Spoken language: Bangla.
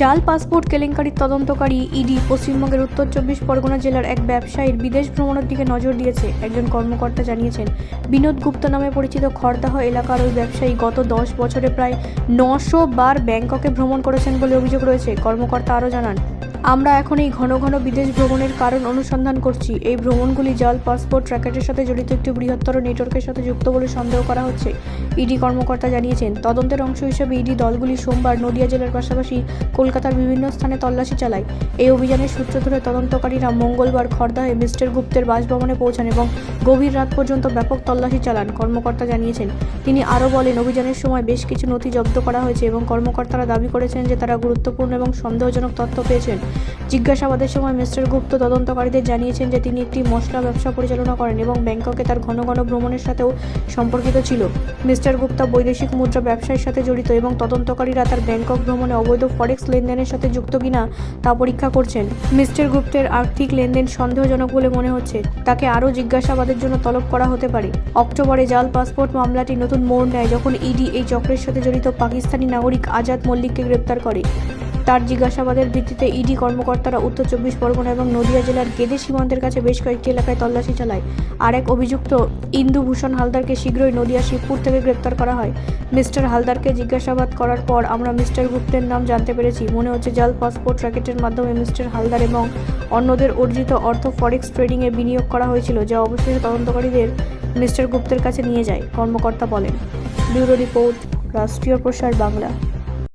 জাল পাসপোর্ট কেলেঙ্কারির তদন্তকারী ইডি পশ্চিমবঙ্গের উত্তর চব্বিশ পরগনা জেলার এক ব্যবসায়ীর বিদেশ ভ্রমণের দিকে নজর দিয়েছে, একজন কর্মকর্তা জানিয়েছেন। বিনোদ গুপ্ত নামে পরিচিত খড়দাহ এলাকার ওই ব্যবসায়ী গত দশ বছরে প্রায় নশো বার ব্যাংককে ভ্রমণ করেছেন বলে অভিযোগ রয়েছে, কর্মকর্তা আরও জানান। আমরা এখন এই ঘন ঘন বিদেশ ভ্রমণের কারণ অনুসন্ধান করছি। এই ভ্রমণগুলি জাল, পাসপোর্ট র্যাকেটের সাথে জড়িত একটি বৃহত্তর নেটওয়ার্কের সাথে যুক্ত বলে সন্দেহ করা হচ্ছে, ইডি কর্মকর্তা জানিয়েছেন। তদন্তের অংশ হিসেবে ইডি দলগুলি সোমবার নদিয়া জেলার পাশাপাশি কলকাতার বিভিন্ন স্থানে তল্লাশি চালায়। এই অভিযানের সূত্র ধরে তদন্তকারীরা মঙ্গলবার খড়দাহে মিস্টার গুপ্তের বাসভবনে পৌঁছান এবং গভীর রাত পর্যন্ত ব্যাপক তল্লাশি চালান, কর্মকর্তা জানিয়েছেন। তিনি আরও বলেন, অভিযানের সময় বেশ কিছু নথি জব্দ করা হয়েছে এবং কর্মকর্তারা দাবি করেছেন যে তারা গুরুত্বপূর্ণ এবং সন্দেহজনক তথ্য পেয়েছেন। জিজ্ঞাসাবাদের সময় মিস্টার গুপ্ত তদন্তকারীদের জানিয়েছেন যে তিনি একটি মশলা ব্যবসা পরিচালনা করেন এবং ব্যাংককে তার ঘন ঘন ভ্রমণের সাথেও সম্পর্কিত ছিল। মিস্টার গুপ্তা বৈদেশিক মুদ্রা ব্যবসার সাথে জড়িত এবং তদন্তকারীরা তার ব্যাংকক ভ্রমণে অবৈধ ফরেক্স লেনদেনের সাথে যুক্ত কিনা তা পরীক্ষা করছেন। মিস্টার গুপ্তের আর্থিক লেনদেন সন্দেহজনক বলে মনে হচ্ছে। তাকে আরও জিজ্ঞাসাবাদের জন্য তলব করা হতে পারে। অক্টোবরে জাল পাসপোর্ট মামলাটি নতুন মোড় নেয় যখন ইডি এই চক্রের সাথে জড়িত পাকিস্তানি নাগরিক আজাদ মল্লিককে গ্রেপ্তার করে। তার জিজ্ঞাসাবাদের ভিত্তিতে ইডি কর্মকর্তারা উত্তর চব্বিশ পরগনা এবং নদিয়া জেলার গেদে সীমান্তের কাছে বেশ কয়েকটি এলাকায় তল্লাশি চালায়। আর এক অভিযুক্ত ইন্দুভূষণ হালদারকে শীঘ্রই নদিয়া শিবপুর থেকে গ্রেপ্তার করা হয়। মিস্টার হালদারকে জিজ্ঞাসাবাদ করার পর আমরা মিস্টার গুপ্তের নাম জানতে পেরেছি। মনে হচ্ছে জাল, পাসপোর্ট র্যাকেটের মাধ্যমে মিস্টার হালদার এবং অন্যদের অর্জিত অর্থ ফরেক্স ট্রেডিংয়ে বিনিয়োগ করা হয়েছিল, যা অবশেষে তদন্তকারীদের মিস্টার গুপ্তের কাছে নিয়ে যায়, কর্মকর্তা বলেন। ব্যুরো রিপোর্ট, রাষ্ট্রীয় প্রসার বাংলা।